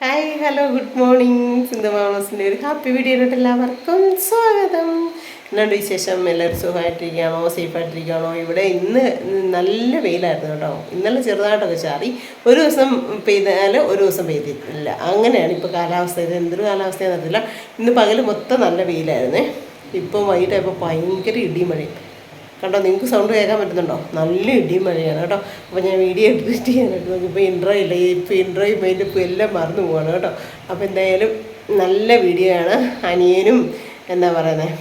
Hi hello good morning സിന്ധുമാമസിന്റെ ഒരു happy വീഡിയോയിലോട്ട് എല്ലാവർക്കും സ്വാഗതം. എന്നാണ്ട് വിശേഷം? എല്ലാവരും സുഖമായിട്ടിരിക്കുകയാണോ? സേഫായിട്ടിരിക്കുകയാണോ? ഇവിടെ ഇന്ന് നല്ല വെയിലായിരുന്നു കേട്ടോ. ഇന്നലെ ചെറുതായിട്ടൊക്കെ ചാറി. ഒരു ദിവസം പെയ്താൽ ഒരു ദിവസം പെയ്തിട്ടില്ല. അങ്ങനെയാണ് ഇപ്പോൾ കാലാവസ്ഥ. ഇത് എന്തൊരു കാലാവസ്ഥയാണെന്ന് അറിയില്ല ഇന്ന് പകൽ മൊത്തം നല്ല വെയിലായിരുന്നേ. ഇപ്പം വൈകിട്ടായപ്പോൾ ഭയങ്കര ഇടിമഴയും കണ്ടോ നിങ്ങൾക്ക് സൗണ്ട് കേൾക്കാൻ പറ്റുന്നുണ്ടോ? നല്ല ഇടിയും മഴയാണ് കേട്ടോ. അപ്പോൾ ഞാൻ വീഡിയോ എഡിറ്റ് ചെയ്യാനായിട്ട് നോക്കിയപ്പോൾ ഇൻട്രോ ഇല്ല. ഇപ്പോൾ ഇൻട്രോയും മെയിലും എല്ലാം മറന്നു പോവാണ് കേട്ടോ. അപ്പോൾ എന്തായാലും നല്ല വീഡിയോ ആണ്. അനിയനും എന്താ പറയുന്നത്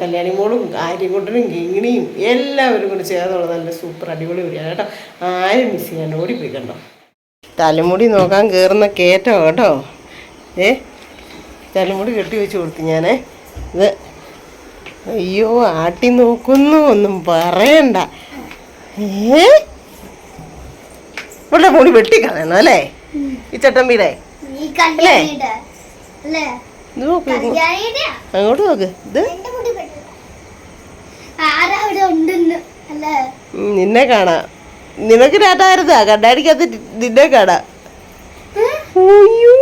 കല്യാണി മോളും ആര്യങ്കുട്ടനും കിങ്ങിണിയും എല്ലാവരും കൂടി ചേർന്നുള്ള നല്ല സൂപ്പർ അടിപൊളി വീഡിയോ ആണ് കേട്ടോ. ആരും മിസ് ചെയ്യാണ്ട് ഓടിപ്പോയി കണ്ടോ. തലമുടി നോക്കാൻ കയറുന്ന കയറ്റോ കേട്ടോ. ഏ? തലമുടി കെട്ടി വെച്ച് കൊടുത്തു ഞാനേ. ഇത് അയ്യോ ആട്ടി നോക്കുന്നു ഒന്നും പറയണ്ട. ഏ? ഇവിടെ മുടി വെട്ടിക്കളയണം അല്ലേ? ഈ ചട്ടമ്പിയുടെ അല്ലേ? അങ്ങോട്ട് നോക്ക്. ഇത്? നിന്നെ കാണാ. നിനക്ക് രാട്ടായിരുന്നാ കണ്ണാടിക്കകത്ത് നിന്നെ കാണാ. അയ്യോ.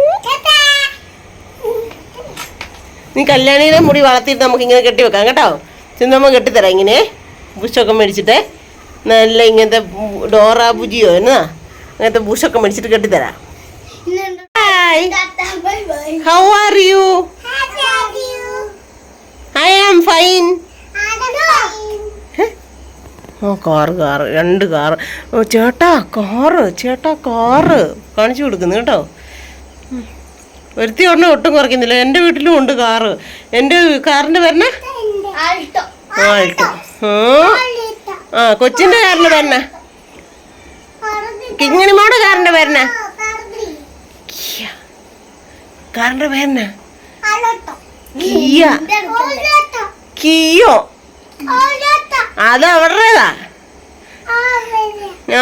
നീ കല്യാണിയുടെ മുടി വളർത്തിയിട്ട് നമുക്ക് ഇങ്ങനെ കെട്ടി വെക്കാം കേട്ടോ ചിന്തമ്മ കെട്ടിത്തരാം ഇങ്ങനെ ബുഷൊക്കെ മേടിച്ചിട്ട് നല്ല ഇങ്ങനത്തെ ഡോറ ബുജിയോ എന്നാ അങ്ങനത്തെ ബുഷൊക്കെ മേടിച്ചിട്ട് കെട്ടിത്തരാം. Hi. How are you? I am fine? Oh car car രണ്ട് കാറ് ചേട്ടാ കാറ് ചേട്ടാ കാറ് കാണിച്ചു കൊടുക്കുന്നു കേട്ടോ. ഒരുത്തി ഒരെണ്ണം ഒട്ടും കുറയ്ക്കുന്നില്ല. എന്റെ വീട്ടിലും ഉണ്ട് കാറ്. എന്റെ കാറിന്റെ പേരണ ആൾട്ടോ. ആ കൊച്ചിന്റെ കാറിന്റെ പേരണ കിങ്ങിണിമോടെ കാറിന്റെ പേരണ കാറിന്റെ പേരണ. കിയ. അത് അവരുടേതാ.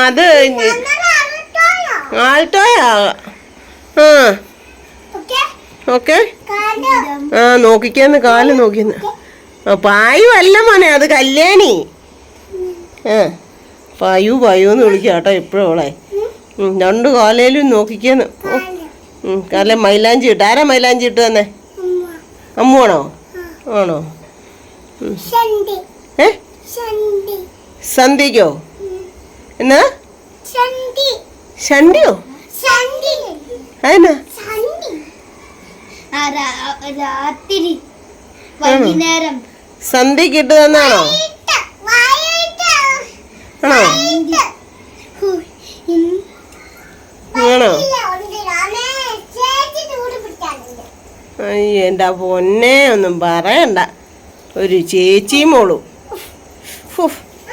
അത് ആൾട്ടോയാ. ആ. ഓക്കേ? ആ നോക്കിക്കാന്ന് കാൽ നോക്കിന്ന്. ആ പായു അല്ല മോനെ അത് കല്യാണി. ആ പായു പായു എന്ന് വിളിക്കാം കേട്ടോ എപ്പോഴും അവളെ രണ്ടു കാലയിലും നോക്കിക്കാന്ന്. കാല മൈലാഞ്ചി ഇട്ട്. ആരാ മൈലാഞ്ചി ഇട്ട് തന്നെ. അമ്മുവാണോ? ആണോ. ഏ. സന്ധ്യക്കോ എന്നാ. ഷണ്ടിയോ. അതെന്നാ? രാത്രി വൈകുന്നേരം. സന്ധ്യക്ക് ഇട്ട് തന്നാണോ? ആണോ. ആണോ. അയ്യോ എന്റെ പൊന്നെ ഒന്നും പറയണ്ട. ഒരു ചേച്ചിയും മോളു. യോ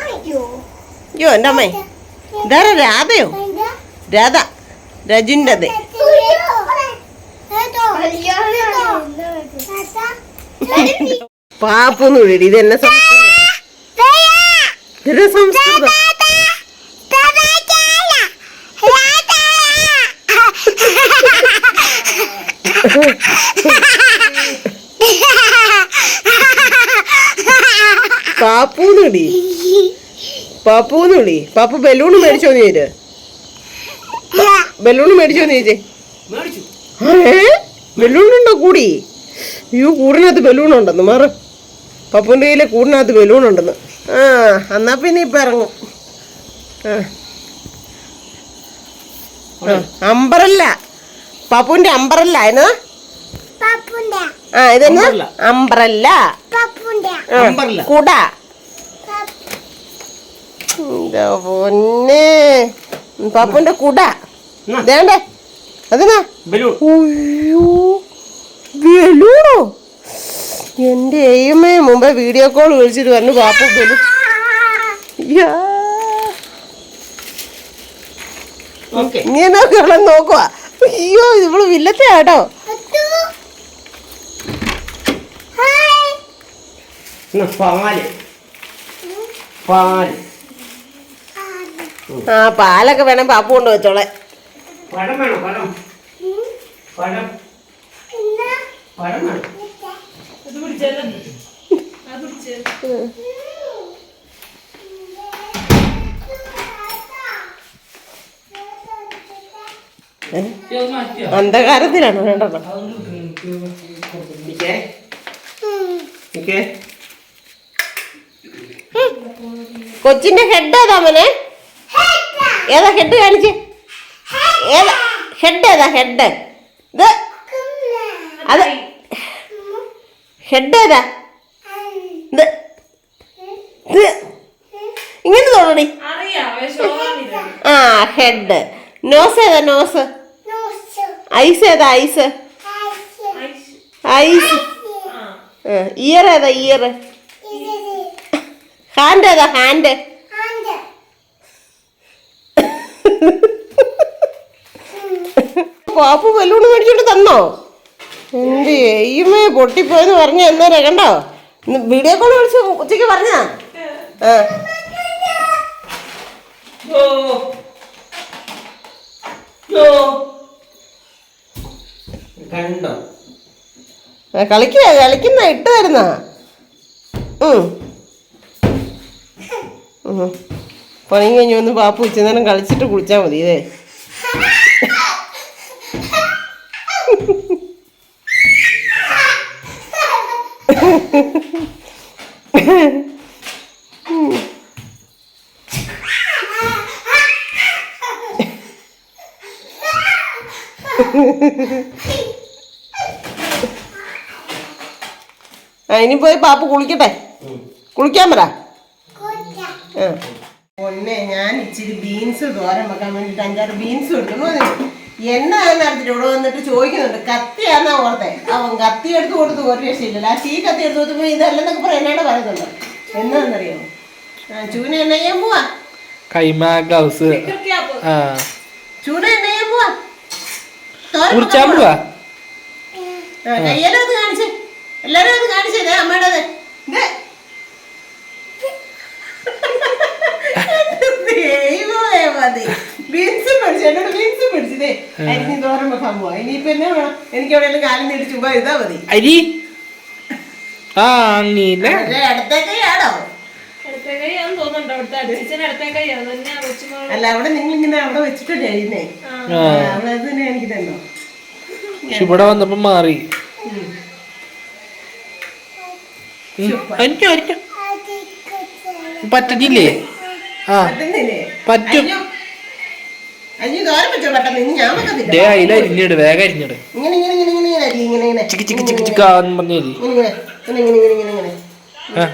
അയ്യോ. അയ്യോ എന്റെ അമ്മേ. ഇതാരാ രാധയോ? രാധ രജുന്റെ അതെ അയ്യോ. ഏതോ? താത്ത. പാപ്പൊന്നും ഇടി ഇത് എന്നെ സംസ്കൃതം ഇതെന്നെ സംസ്കൃതം പാപ്പൂന്ന് ഇടി പാപ്പൂന്ന് വിളി പാപ്പു ബലൂണ് മേടിച്ചോ നീ ഇത്? ബലൂണ് മേടിച്ചോ നീ ഏ? ബലൂണുണ്ടോ കൂടി? അയ്യോ കൂടിനകത്ത് ബലൂണുണ്ടെന്ന് മാറ. പപ്പുന്റെ കയ്യിലെ കൂടിനകത്ത് ബലൂണുണ്ടെന്ന് ആ എന്നാ പിന്നെ ഇപ്പം ഇറങ്ങും. ആ. അമ്പറല്ല. പപ്പുവിന്റെ അമ്പറല്ല എന്നാ പപ്പുണ്ട ആ ഇതെന്നാ? അമ്പറല്ല. കുട. എന്താ പൊന്നെ. പപ്പുന്റെ കുട? വേണ്ടേ അതിനാ അയ്യോ. ബലൂണോ എന്റെ എയ്യമ്മേ മുമ്പേ വീഡിയോ കോൾ വിളിച്ചിട്ട് പറഞ്ഞു പാപ്പ യാ. ഓക്കെ. ഇങ്ങനെയൊക്കെ നോക്കുക അയ്യോ ഇവൾ വില്ലത്തെ ആട്ടോ. പാൽ. പാൽ. ആ പാലൊക്കെ വേണം പാപ്പ കൊണ്ട് വെച്ചോളെ. പഴം വേണം പഴം. പഴം. വേണം അന്ധകാരത്തിലാണ് വേണ്ടത് കൊച്ചിന്റെ ഹെഡ് ഏതാ മോനെ? ഏതാ ഹെഡ് കാണിച്ച്? ഏതാ ഹെഡ് ഏതാ? ഹെഡ്. ഇത് അത് ഹെഡ് ഏതാ? ഇങ്ങനെ തോന്നണി ആ ഹെഡ്. നോസ് ഏതാ നോസ്? ഐസ് ഏതാ ഐസ്? ഐസ്. ഇയർ ഏതാ ഇയർ? ഹാൻഡ് ഏതാ ഹാൻഡ്? പാപ്പു ബലൂൺ മേടിച്ചോണ്ട് തന്നോ? എന്ത് ചെയ്യുമേ പൊട്ടിപ്പോയെന്ന് പറഞ്ഞ എന്നേരം കണ്ടോ? ഇന്ന് വീഡിയോ കോൾ വിളിച്ച് ഉച്ചയ്ക്ക് പറഞ്ഞാ ആ. കണ്ടോ? കളിക്കുക കളിക്കുന്ന ഇട്ട് തരുന്ന. പണി കഴിഞ്ഞ് വന്ന് പാപ്പു ഉച്ചനേരം കളിച്ചിട്ട് കുളിച്ചാൽ മതി ഇതേ. ആ ഇനി പോയി പാപ്പ കുളിക്കട്ടെ? കുളിക്കാൻ പറ. ആ. പൊന്നെ ഞാൻ ഇച്ചിരി ബീൻസ് തോരൻ വെക്കാൻ വേണ്ടിട്ട് അഞ്ചാറ് ബീൻസ് എടുക്കുന്നു എന്നാന്ന് അറിഞ്ഞിട്ട് ഇവിടെ വന്നിട്ട് ചോദിക്കുന്നുണ്ട്? കത്തിയാന്നാ ഓർത്തെ. അവൻ കത്തി എടുത്ത് കൊടുത്ത് ഒരു രക്ഷയില്ല ആ ചീ കത്തി എടുത്ത് കൊടുത്തപ്പോ ഇതല്ലെന്നൊക്കെ പറയാൻ എന്നോട് പറയുന്നുണ്ട് എന്നാന്നറിയാമോ ആ ചൂന എന്നാ ചെയ്യാൻ പോവാ? കൈമ ഗ്ലൗസ് ആ. ചൂന എണ്ണ ചെയ്യാൻ പോവാ തോരൻ കുറിച്ചാൻ വെക്കാൻ പോവാ ആ, കയ്യെല്ലാം ഒന്ന് കാണിച്ചേ. എല്ലാരും ഒന്ന് കാണിച്ചേ ദേ അമ്മയുടേത്. ദേ. ദൈവമേ മതി. ബീൻസ് പിടിച്ചു എന്നോട് ബീൻസ് പിടിച്ചതേ അരിഞ്ഞ് തോരൻ വെക്കാൻ പോവാ. ഇനിയിപ്പോ എന്നാ വേണം? എനിക്ക് എവിടെയെങ്കിലും കാലം നീട്ടി ചുമ്മാ ഇതാ മതി. അരി? ആ അങ്ങനെ അടുത്തേക്കാണോ അല്ല അവിടെ നിങ്ങൾ ഇങ്ങനെ അവിടെ വെച്ചിട്ടല്ലേ അരിയുന്നേ അവിടെ അത് തന്നെ എനിക്ക് തന്നോ? പക്ഷെ ഇവിടെ വന്നപ്പോ മാറി. അരിഞ്ഞോ ആ. പറ്റും. അയില അരിഞ്ഞിട് വേഗം അരിഞ്ഞിട്. ഇങ്ങനെ ചിക്ക് ചിക്ക് ചിക്ക് ചിക്കാന്ന് പറഞ്ഞ അരി. ആ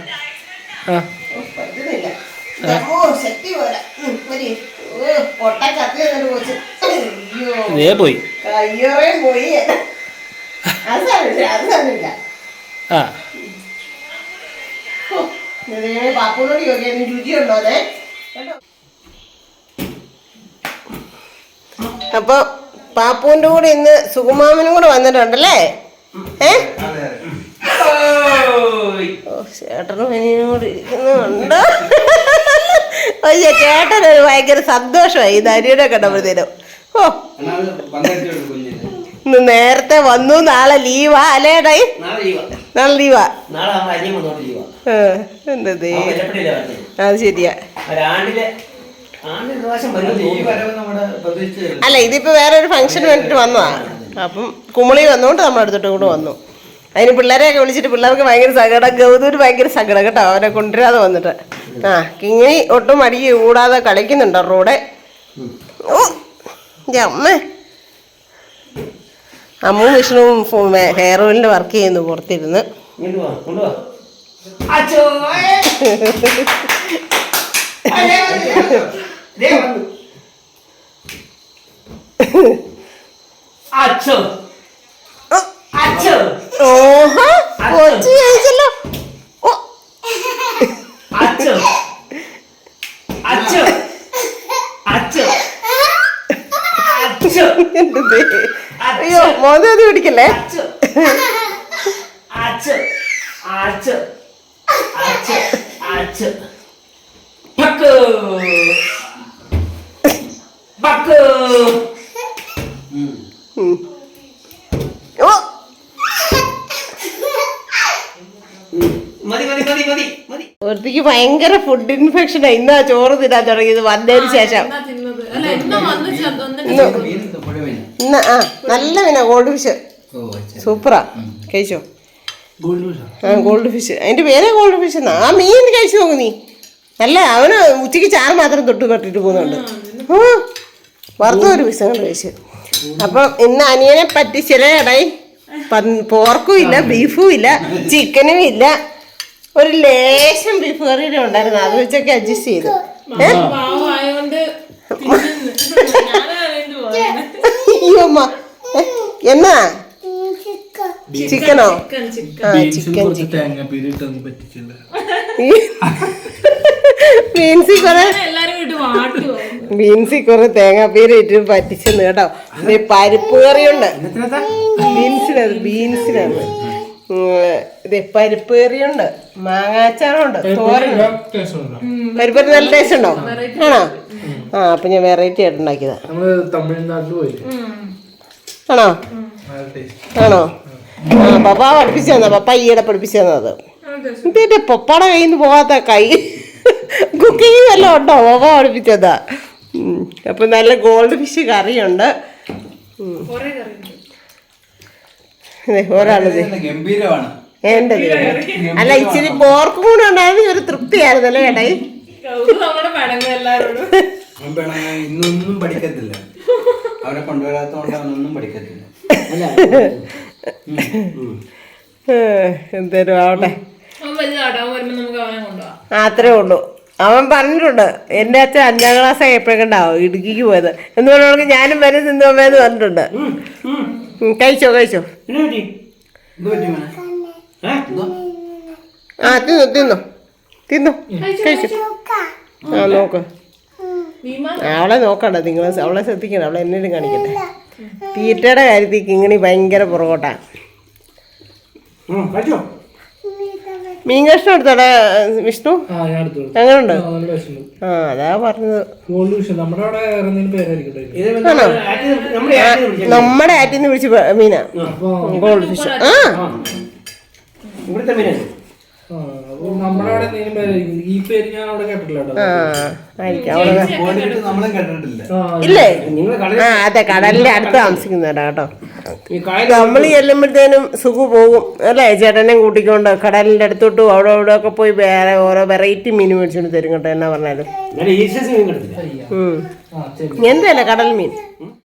പൊട്ട ഇതേ പോയി. കയ്യോറെ പോയി. അത് സാരമില്ല അത് സാരമില്ല. ആ. പാപ്പുനോട് ചോദിക്കാൻ അപ്പൊ പാപ്പുവിന്റെ കൂടെ ഇന്ന് സുകുമാമനും കൂടെ വന്നിട്ടുണ്ടല്ലേ? ഏ? ഓ ചേട്ടനും അനിയനും കൂടെ ഇരിക്കുന്നുണ്ട്? അയ്യോ ചേട്ടനൊരു ഭയങ്കര സന്തോഷമായി ഇത് അരിയുടെ കണ്ടപ്പോഴത്തേനും. ഓ നേരത്തെ വന്നു നാളെ ലീവാ അല്ലേ ഡൈ നാളെ ലീവാ. നാളെ നമ്മൾ അരിയും വന്നോട്ട് ലീവാ ആ, എന്താ ദേ. അവൻ വല്ലപ്പോഴല്ലേ വരുന്നത് അത് ശരിയാ. അല്ല ഇതിപ്പോ വേറെ ഒരു ഫംഗ്ഷന് വേണ്ടിട്ട് വന്നതാ. അപ്പം കുമളി വന്നോണ്ട് നമ്മുടെ അടുത്തോട്ട് കൂടെ വന്നു. അതിന് പിള്ളേരെയൊക്കെ വിളിച്ചിട്ട് പിള്ളേർക്ക് ഭയങ്കര സങ്കടം ഗൗതൂര് ഭയങ്കര സങ്കടം കേട്ടോ അവനെ കൊണ്ടുവരാതെ വന്നിട്ട്. ആ കിങ്ങിണി ഒട്ടും അടി കൂടാതെ കളിക്കുന്നുണ്ട് റോഡ് ഓ അമ്മേ. അമ്മും വിഷ്ണുവും ഹെയർ ഓയിലിൽ വർക്ക് ചെയ്യുന്നു പുറത്തിരുന്ന്. ഓഹോ വാ കൊണ്ടുവാ അച്ചോ ഏ. ആ, ദേ വന്നു, ദേ വന്നു. അച്ചോ അച്ചോ ഓഹോ കൊച്ചു കഴിച്ചല്ലോ ഓ അച്ചോ എന്റെ ദേ. അയ്യോ മോദി പിടിക്കല്ലേ? അച്ചോ അച്ചോ അച്ചോ അച്ചോ അച്ചോ പക്കു പക്കു ഓ മതി മതി മതി മതി മതി ഒരുത്തിക്ക് ഭയങ്കര ഫുഡ് ഇൻഫെക്ഷൻ ഇന്നാ ചോറ് തിന്നാൻ തുടങ്ങിയത് വന്നതിന് ശേഷം. ഇന്ന് ആ നല്ല മീനാ. Gold fish. സൂപ്പറാ കഴിച്ചോ? ആ? ഗോൾഡ് ഫിഷ് അതിന്റെ പേരെ ഗോൾഡ് ഫിഷ് ആ മീൻ കഴിച്ചു നോക്ക് നീ. അല്ല അവന് ഉച്ചയ്ക്ക് ചാറ് മാത്രം തൊട്ട് കട്ടിട്ട് പോകുന്നുണ്ട്. വറുത്ത ഒരു പീസ് അങ്ങോട്ട് കഴിച്ചു. അപ്പം ഇന്ന് അനിയനെ പറ്റിച്ചില്ലേ ഇടയി പോർക്കും ഇല്ല ബീഫും ഇല്ല ചിക്കനും ഇല്ല. ഒരു ലേശം ബീഫ് കറിയുടെ ഉണ്ടായിരുന്നു. അത് വെച്ചൊക്കെ അഡ്ജസ്റ്റ് ചെയ്തു. എന്നാ? ചിക്കനോ? Chicken chicken. ബീൻസി കുറെ ബീൻസി കുറെ തേങ്ങാപ്പീര ഇട്ട് പറ്റിച്ചെന്ന് കേട്ടോ. പരിപ്പ് കറിയുണ്ട്? ബീൻസിനത് ബീൻസിനത് ഇതേ പരിപ്പ് കറിയുണ്ട് മാങ്ങാച്ചാറുണ്ട് തോരനുണ്ട് പരിപ്പേറി നല്ല ടേസ്റ്റ് ഉണ്ടോ? ആണോ? ആ അപ്പൊ ഞാൻ വെറൈറ്റി ആയിട്ട് ഉണ്ടാക്കിയതാ. ആണോ? ആണോ? ആ പപ്പ പഠിപ്പിച്ചു തന്നാ പപ്പ ഈയിടെ പഠിപ്പിച്ചു തന്നത് ഇതിന്റെ പപ്പയുടെ കയ്യിൽ നിന്ന് പോകാത്ത കൈ. കുക്കിംഗ് വല്ലതും ഉണ്ടോ? പപ്പ പഠിപ്പിച്ചതാ അപ്പൊ നല്ല ഗോൾഡ് ഫിഷ് കറിയുണ്ട്. കുറേ കറിയുണ്ട്. ഒരാളിത് ഗംഭീരമാണ്. അല്ല ഇച്ചിരി പോർക്കും കൂടെ ഉണ്ടായിരുന്നു ഒരു ചേട്ടായി എല്ലാരോടും അവൻ പിണങ്ങാൻ ഇന്നൊന്നും പഠിക്കത്തില്ല. അവരെ കൊണ്ടുവരാത്തോണ്ട് അവനൊന്നും പഠിക്കത്തില്ല. എന്തേലും ആവട്ടെ. അത്രേ ഉള്ളൂ. അവൻ പറഞ്ഞിട്ടുണ്ട് എന്റെ അച്ഛൻ അഞ്ചാം ക്ലാസ് ആയപ്പോഴേക്കുണ്ടാവും ഇടുക്കിക്ക് പോയത്. എന്ന് പറഞ്ഞവർക്ക് ഞാനും വരെ പോയെന്ന് പറഞ്ഞിട്ടുണ്ട്. കഴിച്ചോ കഴിച്ചോ? ആ തിന്നു തിന്നു. തിന്നു. കഴിച്ചു ആ നോക്ക്. അവളെ നോക്കണ്ട നിങ്ങൾ അവളെ ശ്രദ്ധിക്കണം അവളെ എന്നേലും കാണിക്കട്ടെ. തീറ്റയുടെ കാര്യത്തിൽ കിങ്ങിണി ഭയങ്കര പുറകോട്ടാ. ഉം, കഴിച്ചോ? മീൻ കഷ്ണം എടുത്തോടെ വിഷ്ണു? എങ്ങനെയുണ്ട് ആ, അതാ പറഞ്ഞത്. നമ്മുടെ ആറ്റിൽ നിന്ന് നിന്ന് വിളിച്ച് മീനാ. Gold fish. ആ. ഇവിടുത്തെ മീനാണ്. ഈ പേര് ഞാൻ അവിടെ ഇല്ലേ? ആ അതെ കടലിന്റെ അടുത്ത് താമസിക്കുന്നതാ കേട്ടോ. നമ്മൾ ചെല്ലുമ്പോഴത്തേനും സുഖു പോകും അല്ലേ? ചേട്ടനെയും കൂട്ടിക്കൊണ്ട് കടലിന്റെ അടുത്തോട്ട് അവിടെ അവിടെ ഒക്കെ പോയി വേറെ ഓരോ വെറൈറ്റി മീൻ മേടിച്ചോണ്ട് തരും കേട്ടോ എന്നാ പറഞ്ഞാലും. എന്തല്ല കടൽ മീൻ?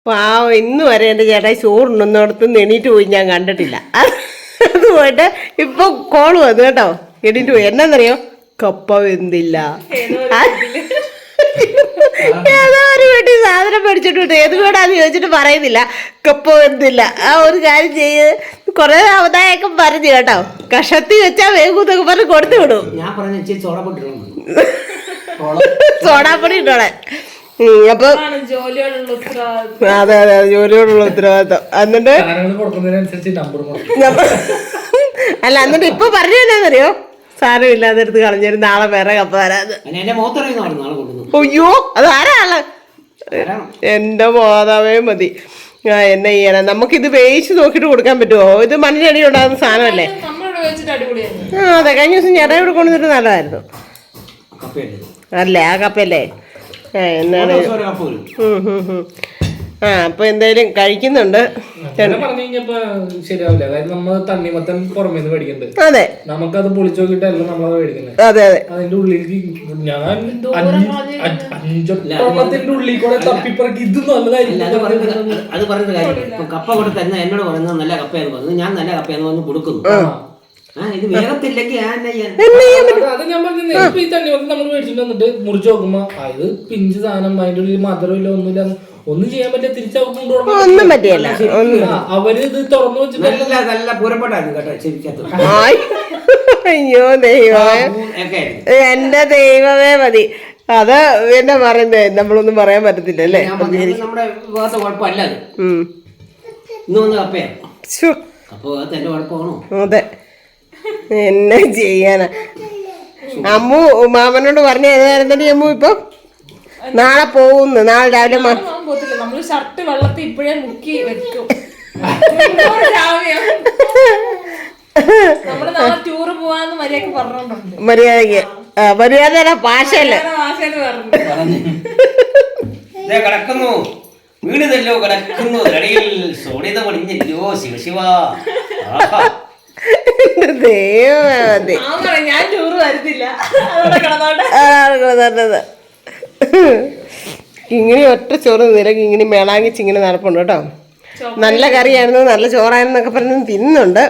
പാവം ഇന്ന് വരെ എന്റെ ചേട്ടായി ചോറുണ്ടെന്നിടത്ത് എണീറ്റ് പോയി ഞാൻ കണ്ടിട്ടില്ല. അത് അത് പോയിട്ട് ഇപ്പൊ കോൾ വന്നു കേട്ടോ. എണീറ്റ് എന്നറിയോ എന്നാന്നറിയോ? കപ്പ വെന്തില്ല. ഏതോ ഒരു വീട്ടിൽ സാധനം പഠിച്ചിട്ടുണ്ട് ഏത് വീടാന്ന് ചോദിച്ചിട്ട് പറയുന്നില്ല. കപ്പ വെന്തില്ല. ആ ഒരു കാര്യം ചെയ്ത് കുറെ അവതായൊക്കെ പറഞ്ഞു കേട്ടോ. കഷത്തി വെച്ചാ വേഗൂന്നൊക്കെ പറഞ്ഞ് കൊടുത്തു വിടും. സോഡാപ്പൊടി ഇട്ടോളെ. അപ്പൊ അതെ അതെ അതെ, ജോലിയോടുള്ള ഉത്തരവാദിത്വം. എന്നിട്ട്? അല്ല എന്നിട്ട് ഇപ്പൊ പറഞ്ഞു എന്നാന്നറിയോ സാരമില്ലാതെ എടുത്ത് കളഞ്ഞൊരു നാളെ വേറെ കപ്പ കൊണ്ടുവന്നു അയ്യോ അത് ആരാൾ എന്റെ മാതാവേ മതി. ആ എന്നെ ചെയ്യണം നമുക്ക് ഇത് വേവിച്ച് നോക്കിട്ട് കൊടുക്കാൻ പറ്റുമോ ഇത് മണ്ണിനടി ഉണ്ടാകുന്ന സാധനമല്ലേ? ആ അതെ കഴിഞ്ഞ ദിവസം ഞാൻ ഇവിടെ കൊണ്ടുവന്നിട്ട് നല്ലതായിരുന്നു. അല്ലേ ആ കപ്പല്ലേ ആ എന്നാണ്? ആ അപ്പൊ എന്തായാലും കഴിക്കുന്നുണ്ട്? ശരിയാവില്ല. കാര്യം നമ്മൾ തണ്ണിമത്തൻ പുറമേ നിന്ന് മേടിക്കണ്ട്. അതെ. നമുക്കത് പൊളിച്ചു നോക്കിയിട്ടല്ല നമ്മളത് മേടിക്കുന്നത് അതെ അതെ. അതിന്റെ ഉള്ളിലേക്ക് ഞാൻ ഉള്ളിൽ കൂടെ തപ്പിപ്പറക്കി ഇത് അല്ല അത് നല്ലതായിരിക്കും അത് പറഞ്ഞ കാര്യം കപ്പ കൂടെ തന്നെ എന്നോട് പറയുന്നത് നല്ല കപ്പയെന്ന് പറഞ്ഞു. ഞാൻ നല്ല കപ്പയെന്ന് പറഞ്ഞു കൊടുക്കുന്നു. ആ. ഇത് വേഗത്തില്ലെങ്കിൽ അത് അത് ഞാൻ പറഞ്ഞത് ഇപ്പൊ ഈ തണ്ണിമത്തൻ നമ്മൾ മേടിച്ചിട്ട് വന്നിട്ട് മുറിച്ച് നോക്കുമ്പോ ആ, ഇത് പിഞ്ച് സാധനം അതിന്റെ ഉള്ളിൽ മധുരമില്ല ഒന്നുമില്ല ഒന്നും ചെയ്യാൻ പറ്റില്ല തിരിച്ചവർക്ക് ഒന്നും പറ്റിയല്ല അവർ ഇത് തുറന്നു നല്ല പൂരപ്പെട്ടായിരുന്നു കേട്ടോ. അയ്യോ ദൈവമേ. എന്റെ ദൈവമേ മതി. അത് എന്നാ പറയുന്നേ നമ്മളൊന്നും പറയാൻ പറ്റത്തില്ല അല്ലേ? നമ്മുടെ കുഴപ്പമല്ല അത്. ഉം. ഇന്ന് വന്ന കപ്പയാണ് ശ്ശോ, എന്റെ കുഴപ്പമാണോ? അതെ. എന്നെ ചെയ്യാനാ. അമ്മു മാമനോട് പറഞ്ഞു ഏതായിരുന്നടി അമ്മു ഇപ്പൊ? നാളെ പോകുന്നു നാളെ രാവിലെ പോകത്തില്ല. നമ്മൾ ഷർട്ട് വെള്ളത്തിൽ ഇപ്പോഴേ മുക്കി വെക്കും. ടൂറ് മര്യാദയ്ക്ക് മര്യാദയുടെ ഭാഷയല്ലേ? കിടക്കുന്നു. വീണിതല്ലോ കിടക്കുന്നു. സോണിത ശിവശിവ ഞാൻ ടൂർ വരുന്നില്ല. കിടന്നോട്ടെ. ഇങ്ങനെ ഒറ്റ ചോറ് നിലയ്ക്ക് ഇങ്ങനെ മേളാങ്ങിച്ച് ഇങ്ങനെ നടപ്പുണ്ട് കേട്ടോ. നല്ല കറിയായിരുന്നു നല്ല ചോറായിരുന്നൊക്കെ പറഞ്ഞ് തിന്നുണ്ട്.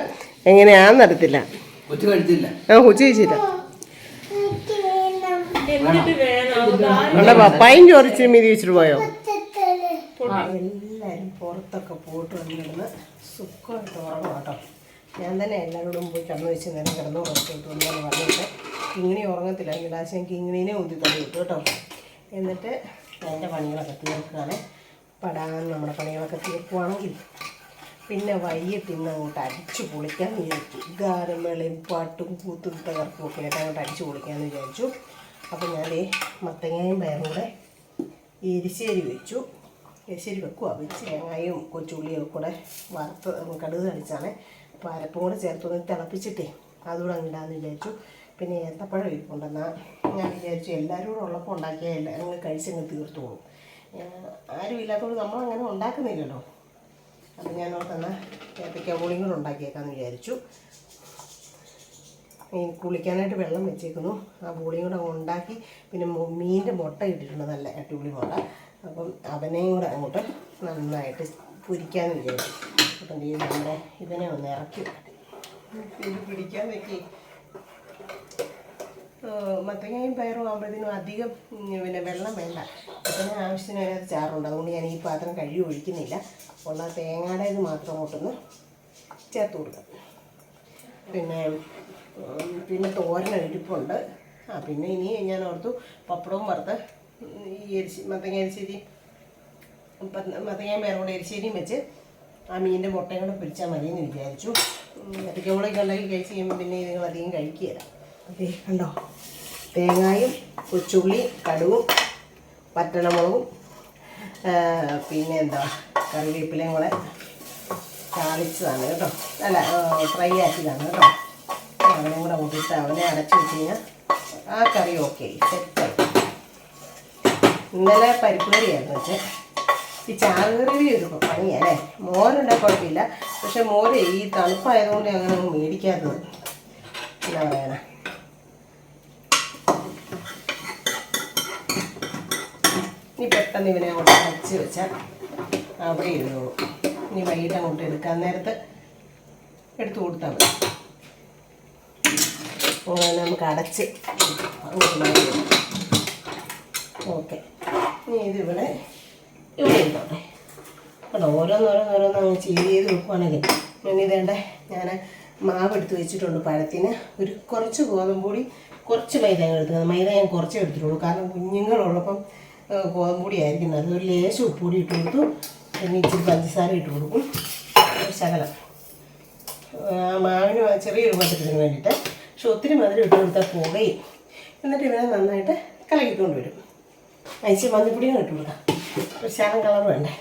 എങ്ങനെയാന്ന് അറിയത്തില്ല. ആ ഉച്ച കഴിച്ചില്ല. നമ്മുടെ പപ്പായും ചോറിച്ച് മീതി വെച്ചിട്ട് പോയോ? എല്ലാവരും പുറത്തൊക്കെ പോയിട്ട് വന്നിരുന്ന് സുഖമായിട്ട് ഉറങ്ങും കേട്ടോ. ഞാൻ തന്നെ എല്ലാവരോടും പോയി കണ്ണു വെച്ച് നേരം കിടന്നു ഉറക്കിട്ട് വന്നു പറഞ്ഞിട്ട് ഇങ്ങനെ ഉറങ്ങത്തില്ല. എല്ലാശം എനിക്ക് ഇങ്ങനെ ഉന്തി തള്ളി കിട്ടും കേട്ടോ. എന്നിട്ട് എന്റെ പണികളൊക്കെ തീർക്കുകയാണ് പടാൻ നമ്മുടെ പണികളൊക്കെ തീർക്കുവാണെങ്കിൽ പിന്നെ വൈകിട്ട് ഇന്ന് അങ്ങോട്ട് അടിച്ചു പൊളിക്കാൻ വിചാരിച്ചു. ഗാനമേളയും പാട്ടും കൂത്തും തകർക്കും ഒക്കെ ആയിട്ട് അങ്ങോട്ട് അടിച്ചു പൊളിക്കാമെന്ന് വിചാരിച്ചു. അപ്പോൾ ഞാൻ മത്തങ്ങയും പയറും കൂടെ എരിശ്ശേരി വെച്ചു. എരിശ്ശേരി വെക്കുക വെച്ച് തേങ്ങയും കൊച്ചുള്ളിയും കൂടെ വറുത്ത് കടുക് കടിച്ചാണ്. അപ്പോൾ അരപ്പും കൂടെ ചേർത്തൊന്ന് തിളപ്പിച്ചിട്ടേ അതുകൂടെ അങ്ങിടാമെന്ന് വിചാരിച്ചു. പിന്നെ ഏത്തപ്പഴം ഇരിപ്പുണ്ടെന്നാൽ ഞാൻ വിചാരിച്ചു എല്ലാവരും കൂടെ ഉള്ളപ്പോൾ ഉണ്ടാക്കിയാൽ എല്ലാ അങ്ങ് കഴിച്ചങ്ങ് തീർത്തു പോകും ആരും ഇല്ലാത്തതുകൊണ്ട് നമ്മളങ്ങനെ ഉണ്ടാക്കുന്നില്ലല്ലോ. അപ്പം ഞാൻ ഓർത്തെന്നാൽ ഏത്തയ്ക്ക പുളിയും കൂടെ ഉണ്ടാക്കിയേക്കാമെന്ന് വിചാരിച്ചു. കുളിക്കാനായിട്ട് വെള്ളം വെച്ചേക്കുന്നു. ആ ബോളിയും കൂടെ ഉണ്ടാക്കി പിന്നെ മീനിന്റെ മുട്ട ഇട്ടിട്ടുണ്ട് നല്ല അടിപൊളി മുട്ട. അപ്പം അവനെയും കൂടെ അങ്ങോട്ട് നന്നായിട്ട് പൊരിക്കാമെന്ന് വിചാരിച്ചു. അപ്പം നമ്മുടെ ഇതിനെ ഒന്ന് ഇറക്കി പിടിക്കാൻ വെക്കി മത്തങ്ങയും പയറും ആകുമ്പോഴത്തേനും അധികം പിന്നെ വെള്ളം വേണ്ട. പിന്നെ ആവശ്യത്തിന് അതിനകത്ത് ചാറുണ്ട്. അതുകൊണ്ട് ഞാൻ ഈ പാത്രം കഴുകി ഒഴിക്കുന്നില്ല. ഉള്ള തേങ്ങയുടെ ഇത് മാത്രം അങ്ങോട്ടൊന്ന് ചേർത്ത് കൊടുക്കാം. പിന്നെ പിന്നെ തോരൻ ഇരിപ്പുണ്ട് ആ പിന്നെ ഇനി ഞാൻ ഓർത്തു പപ്പടവും വറുത്ത് ഈ എരിശി മത്തങ്ങ എരിശ്ശേരി മത്തങ്ങയും പയറും കൂടെ എരിശ്ശേരിയും വെച്ച് ആ മീനിന്റെ മുട്ടയും കൂടെ പിടിച്ചാൽ മതിയെന്ന് വിചാരിച്ചു. വിചാരിച്ചു ഇടയ്ക്കുമ്പോഴൊക്കെ ഉണ്ടെങ്കിൽ കഴിച്ച് കഴിയുമ്പോൾ പിന്നെ നിങ്ങൾ അധികം കഴിക്കുകയില്ല. അതെ കണ്ടോ? തേങ്ങായും കൊച്ചുള്ളി കടുവും പറ്റണമുളകും പിന്നെ എന്താ കറിവേപ്പിലയും കൂടെ താളിച്ചതാണ് കേട്ടോ. അല്ല ഫ്രൈ ആക്കിയതാണ് കേട്ടോ. അവനെ കൂടെ കൂട്ടിയിട്ട് അവനെ അടച്ചു വെച്ച് കഴിഞ്ഞാൽ ആ കറി ഓക്കെ സെറ്റായി ഇന്നലെ പരിപ്പ് കറിയായിരുന്നു വെച്ചേ ഈ ചാറുകറി ഒരു പണിയല്ലേ? മോരുണ്ടെ കുഴപ്പമില്ല. പക്ഷെ മോര് ഈ തണുപ്പായതുകൊണ്ട് അങ്ങനെ അങ്ങ് മേടിക്കാത്തത്. എന്താ പറയാനാ? ഇനി പെട്ടെന്ന് ഇവനെ അങ്ങോട്ട് അടച്ച് വെച്ചാൽ അവിടെ ഇരുന്നോളൂ. ഇനി വൈകിട്ട് അങ്ങോട്ട് എടുക്കാൻ നേരത്ത് എടുത്തു കൊടുത്താൽ മതി. നമുക്ക് അടച്ച് ഓക്കെ. ഇനി ഇതിവിടെ ഇവിടെ ഇരുന്നോട്ടെ കേട്ടോ ഓരോന്നോരോന്നോരോന്ന് അങ്ങ് ചെയ്ത് ചെയ്ത് വെക്കുവാണെങ്കിൽ ഇനി ഇതേണ്ട ഞാൻ മാവ് എടുത്ത് വെച്ചിട്ടുണ്ട് പഴത്തിന്. ഒരു കുറച്ച് ഗോതമ്പൂടി കുറച്ച് മൈദ എടുത്തു മൈദ ഞാൻ കുറച്ച് എടുത്തിട്ടുള്ളൂ. കാരണം കുഞ്ഞുങ്ങളുള്ളപ്പം ഗോതമ്പൊടി ആയിരിക്കും നല്ലത് ഒരു ലേശം ഉപ്പുപൊടി ഇട്ട് കൊടുത്തു. പിന്നെ ഇച്ചിരി പഞ്ചസാര ഇട്ട് കൊടുക്കും. ശകലം. മാവിന് ചെറിയൊരു മധുരത്തിന് വേണ്ടിയിട്ട്. പക്ഷെ ഒത്തിരി മധുരം ഇട്ട് കൊടുത്താൽ പോവുകയും എന്നിട്ട് ഇവനെ നന്നായിട്ട് കലക്കിക്കൊണ്ട് വരും. അയച്ച് മഞ്ഞപ്പൊടിയും ഇട്ട് കൊടുക്കാം. ഒരു ശകലം കളർ വേണ്ടേ?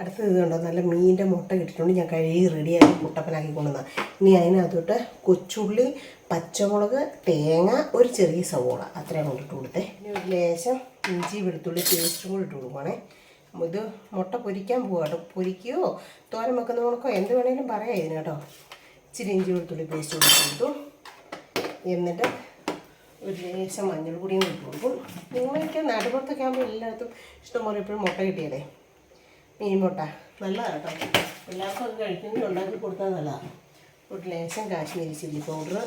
അടുത്തത് കണ്ടോ? നല്ല മീനിന്റെ മുട്ട കിട്ടിയിട്ടുണ്ട്. ഞാൻ കഴുകി റെഡിയാക്കി കുട്ടപ്പനാക്കി കൊണ്ടുവന്ന. ഇനി അതിനകത്തോട്ട് കൊച്ചുള്ളി പച്ചമുളക് തേങ്ങ ഒരു ചെറിയ സവോള. അത്രയും കൊണ്ടിട്ട് കൊടുത്തേ. ഇനി ഒരു ലേശം ഇഞ്ചി വെളുത്തുള്ളി പേസ്റ്റും കൂടി ഇട്ട് കൊടുക്കുവാണേ. ഇത് മുട്ട പൊരിക്കാൻ പോവാ കേട്ടോ. പൊരിക്കുകയോ തോരൻ വെക്കുന്ന കണക്കോ? എന്ത് വേണേലും പറയാം ഇതിന് കേട്ടോ. ഇച്ചിരി ഇഞ്ചി വെളുത്തുള്ളി പേസ്റ്റ് കൂടി കൊടുത്തു. എന്നിട്ട് ഒരു ലേശം മഞ്ഞൾ പൊടിയും കൊടുക്കും. നിങ്ങളൊക്കെ നാട്ടുപുറത്തൊക്കെ ആകുമ്പോൾ എല്ലായിടത്തും ഇഷ്ടംപോലെ എപ്പോഴും മുട്ട കിട്ടിയല്ലേ മീൻ മുട്ട നല്ലതാണ് കേട്ടോ എല്ലാവർക്കും അത് കഴിക്കുന്നത് ഉണ്ടാക്കി കൊടുത്താൽ നല്ലതാണ്. ഒരു ലേശം കാശ്മീരി ചില്ലി പൗഡർ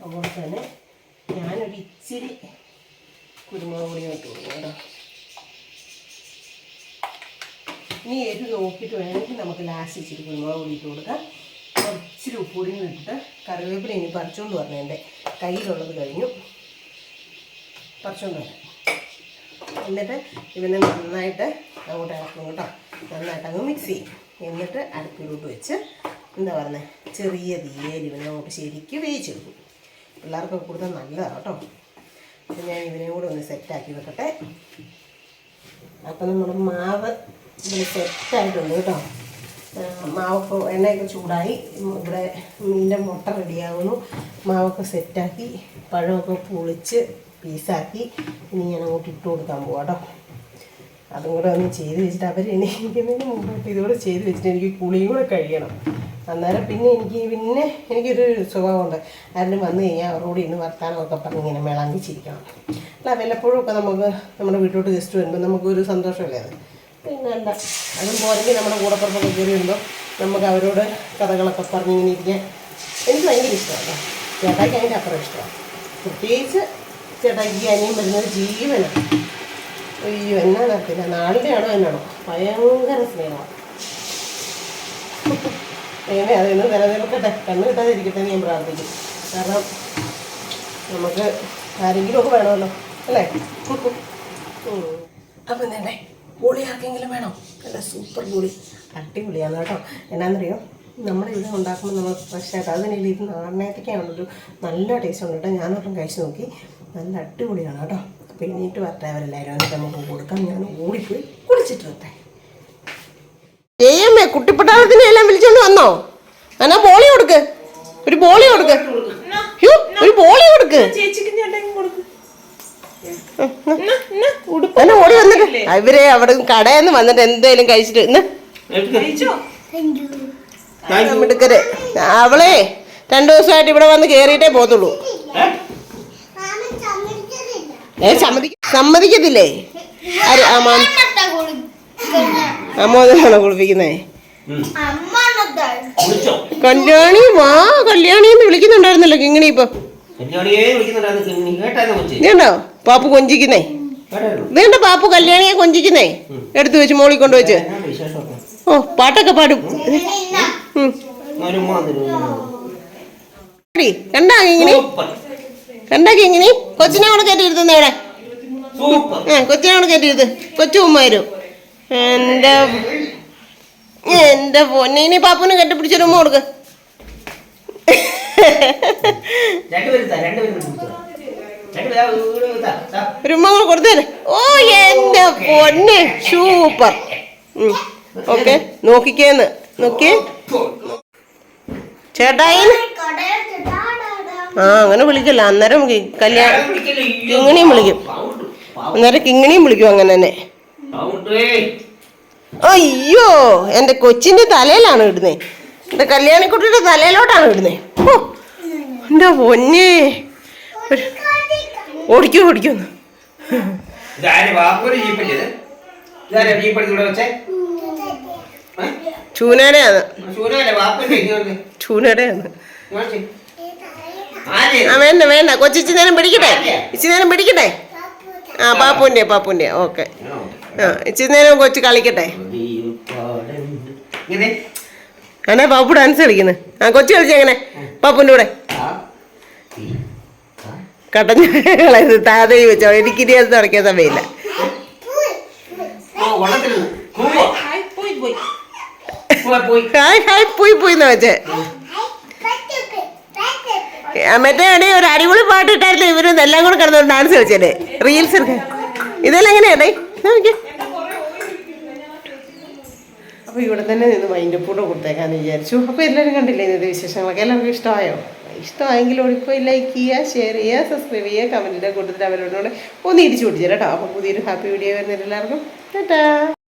അതുപോലെ തന്നെ ഞാനൊരു ഇച്ചിരി കുരുമുളക് പൊടി ഇട്ട് കൊടുക്കും കേട്ടോ. ഇനി എരി നോക്കിയിട്ട് വേണമെങ്കിൽ നമുക്ക് ലാസ്റ്റ് ഇച്ചിരി കുരുമുളക് പൊടി ഇട്ട് കൊടുക്കാം. കുറച്ചിരി ഇച്ചിരി ഉപ്പുപൊടി ഇട്ടിട്ട് കറിവേപ്പില ഇനി പറിച്ചുകൊണ്ട് വരണം എന്റെ കയ്യിലുള്ളത് കഴിഞ്ഞു. പറിച്ചുകൊണ്ട് വരാം. എന്നിട്ട് ഇവനെ നന്നായിട്ട് അങ്ങോട്ട് ഇറക്കും കേട്ടോ. നന്നായിട്ട് അങ്ങ് മിക്സ് ചെയ്യും. എന്നിട്ട് അടുപ്പിലോട്ട് വെച്ച് എന്താ പറയുന്നത് ചെറിയ തീയൽ ഇവനെ അങ്ങോട്ട് ശരിക്കും വേവിച്ചെടുക്കും. പിള്ളേർക്കൊക്കെ കൊടുത്താൽ നല്ലതാണ് കേട്ടോ. അപ്പം ഞാൻ ഇവനെയും കൂടെ ഒന്ന് സെറ്റാക്കി വെക്കട്ടെ. അപ്പം നമ്മുടെ മാവ് ഇതിൽ സെറ്റായിട്ടുണ്ട് കേട്ടോ. മാവൊക്കെ എണ്ണയൊക്കെ ചൂടായി. ഇവിടെ മീന്റെ മുട്ട റെഡിയാകുന്നു മാവൊക്കെ സെറ്റാക്കി പഴമൊക്കെ പൊളിച്ച് പീസാക്കി ഇനി ഞാൻ അങ്ങോട്ട് ഇട്ട് കൊടുക്കാൻ പോവാം കേട്ടോ അതും കൂടെ ഒന്ന് ചെയ്ത് വെച്ചിട്ട് അവർ എണീക്കുന്നതിന് മുമ്പായിട്ട് ഇതുകൂടെ ചെയ്ത് വെച്ചിട്ട് എനിക്ക് കുളിയും കൂടെ കഴിയണം. അന്നേരം പിന്നെ എനിക്ക് പിന്നെ എനിക്കൊരു സുഖമുണ്ട് ആരെങ്കിലും വന്നു കഴിഞ്ഞാൽ അവരോട് ഇന്ന് വർത്താനമൊക്കെ പറഞ്ഞ് ഇങ്ങനെ മേളാങ്കിച്ചിരിക്കണം. അല്ല വല്ലപ്പോഴും ഒക്കെ നമുക്ക് നമ്മുടെ വീട്ടിലോട്ട് ഗസ്റ്റ് വരുമ്പോൾ നമുക്കൊരു സന്തോഷമല്ലേ അത്? പിന്നെ എന്താ അതും പോരെങ്കിൽ നമ്മുടെ കൂടപ്പുറത്തൊക്കെ കയറി വരുമ്പോൾ നമുക്ക് അവരോട് കഥകളൊക്കെ പറഞ്ഞിങ്ങനെ ഇരിക്കാൻ എനിക്ക് ഭയങ്കര ഇഷ്ടമാണ്. ചേട്ടായിക്ക് അതിന്റെ അപ്പുറം ഇഷ്ടമാണ്. പ്രത്യേകിച്ച് ചേട്ടായിക്ക് അനിയും വരുന്നത് ജീവനാണ്. അയ്യോ എന്നാ നടക്കില്ല നാടിന്റെ ആണോ എന്നാണോ? ഭയങ്കര സ്നേഹമാണ്. എങ്ങനെ അതിന്ന് നിലനിൽക്കട്ടെ. കണ്ണ് കിട്ടാതിരിക്കട്ടെ ഞാൻ പ്രാർത്ഥിക്കും കാരണം നമുക്ക് ആരെങ്കിലും ഒക്കെ വേണമല്ലോ അല്ലേ. അപ്പം തന്നെ പുളി ആർക്കെങ്കിലും വേണോ? നല്ല സൂപ്പർ പുളി. അടിപൊളിയാണ് കേട്ടോ. എന്നാന്നറിയോ? നമ്മളിവിടെ ഉണ്ടാക്കുമ്പോൾ നമ്മൾ ഫ്രഷായിട്ട് ഇത് നാടിനേറ്റൊക്കെയാണല്ലോ നല്ല ടേസ്റ്റ് ഉണ്ട് കേട്ടോ. ഞാനൊരെണ്ണം കഴിച്ച് നോക്കി. നല്ല അടിപൊളിയാണ് കേട്ടോ. അപ്പോൾ എഴുന്നേറ്റ് വരട്ടെ അവരെല്ലാവരും എന്നിട്ട് നമുക്ക് കൊടുക്കാം. ഞാൻ ഓടിപ്പോയി കുളിച്ചിട്ട് വരട്ടെ. ഏയമ്മേ കുട്ടിപ്പട്ടാളത്തിനെ എല്ലാം വിളിച്ചോണ്ട് വന്നോ? എന്നാ ബോളി കൊടുക്ക്. ഒരു ബോളി കൊടുക്ക്. ഒരു ബോളി കൊടുക്ക്. എന്നാ ഓടി വന്നിട്ട്. ഇവരെ അവിടെ കടയിൽ വന്നിട്ട് എന്തേലും കഴിച്ചിട്ട് ഇന്ന്. മിടുക്കര് അവളെ രണ്ടു ദിവസമായിട്ട് ഇവിടെ വന്ന് കേറിയിട്ടേ സമ്മതിക്കുന്നില്ല ഏ സമ്മതി സമ്മതിക്കത്തില്ലേ? ആര് അമ്മ അമ്മ കൊടുക്കുന്ന അമ്മോദനാണോ കുളിപ്പിക്കുന്നേ കല്യാണി വാ കല്യാണി എന്ന് വിളിക്കുന്നുണ്ടായിരുന്നല്ലോ കിങ്ങിണി ഇപ്പൊ. ഇതുണ്ടോ പാപ്പു കൊഞ്ചിക്കുന്നേ. വേണ്ട ഇതുണ്ട് പാപ്പു കല്യാണിയെ കൊഞ്ചിക്കുന്നേ. എടുത്തു വെച്ച് മോളിൽ കൊണ്ടുവച്ച്. ഓ പാട്ടൊക്കെ പാടും. കണ്ടാ കിങ്ങിണി? കണ്ടാ കിങ്ങിണി? കൊച്ചിനെ അവിടെ കയറ്റിയിരുത്തുന്ന ഇവിടെ സൂപ്പർ. ആ കൊച്ചിനെ അവിടെ കയറ്റിയിരുത്ത് കൊച്ചു ഉമ്മരും എന്റെ എന്റെ പൊന്നിനി പാപ്പുനെ കെട്ടിപ്പിടിച്ചൊരു ഉമ്മ കൊടുക്ക. ഒരു ഉമ്മ കൂടെ കൊടുത്തേരെ ഓ എന്റെ പൊന്നെ. സൂപ്പർ. ഓക്കെ. നോക്കിക്കേന്ന്. നോക്കിയേ ചേട്ടായി. ആ അങ്ങനെ വിളിക്കല്ല. അന്നേരം കല്യാണം കിങ്ങിണിയും വിളിക്കും. അന്നേരം കിങ്ങിണിയും വിളിക്കും അങ്ങനെ തന്നെ അയ്യോ എന്റെ കൊച്ചിന്റെ തലയിലാണ് ഇടുന്നേ. എന്റെ കല്യാണിക്കുട്ടിയുടെ തലയിലോട്ടാണ് ഇടുന്നേ. എന്റെ എന്റെ പൊന്നെ ഓടിക്കുന്നു ചൂനേടെയാണ്. ചൂനേടെയാണ്. ആ വേണ്ട വേണ്ട. കൊച്ചു ഇച്ചിരി നേരം പിടിക്കട്ടെ? ഇച്ചിരി നേരം പിടിക്കട്ടെ? ആ പാപ്പുന്റെ പാപ്പുന്റെ ഓക്കെ. ആ ഇച്ചിരി നേരം കൊച്ചു കളിക്കട്ടെ. ആണേ പാപ്പു ഡാൻസ് കളിക്കുന്നു. ആ കൊച്ചു കളിച്ചു എങ്ങനെ പാപ്പുന്റെ കൂടെ. കട്ടഞ്ഞ കളയത് താതയി വെച്ചോ. എനിക്കിനി അത് തുടക്കിയ സമയമില്ല. ഹായ് ഹായ് പോയി പോയി എന്നാ വെച്ചേ? മറ്റേ ആണെങ്കിൽ ഒരു അടിപൊളി പാട്ട് ഇട്ടായിരുന്നു. ഇവരും എല്ലാം കൂടെ കിടന്നു ഡാൻസ് കളിച്ചേ റീൽസ് എടുക്കാൻ ഇതെല്ലാം എങ്ങനെയാണേ അപ്പോൾ ഇവിടെ തന്നെ നിന്ന് മൈൻഡ് കൂടെ കൊടുത്തേക്കാന്ന് വിചാരിച്ചു. അപ്പോൾ എല്ലാവരും കണ്ടില്ലേ ഇന്നത്തെ വിശേഷങ്ങളൊക്കെ? എല്ലാവർക്കും ഇഷ്ടമായോ? ഇഷ്ടമായെങ്കിൽ ഓടിപ്പോയി ലൈക്ക് ചെയ്യുക ഷെയർ ചെയ്യുക സബ്സ്ക്രൈബ് ചെയ്യുക കമന്റിന്റെ കൂട്ടത്തിൽ അവരോടുകൂടെ ഒന്ന് ഇടിച്ചു പിടിച്ചു കേട്ടോ. അപ്പോൾ പുതിയൊരു ഹാപ്പി വീഡിയോ വരുന്നില്ല എല്ലാവർക്കും. ടാറ്റാ.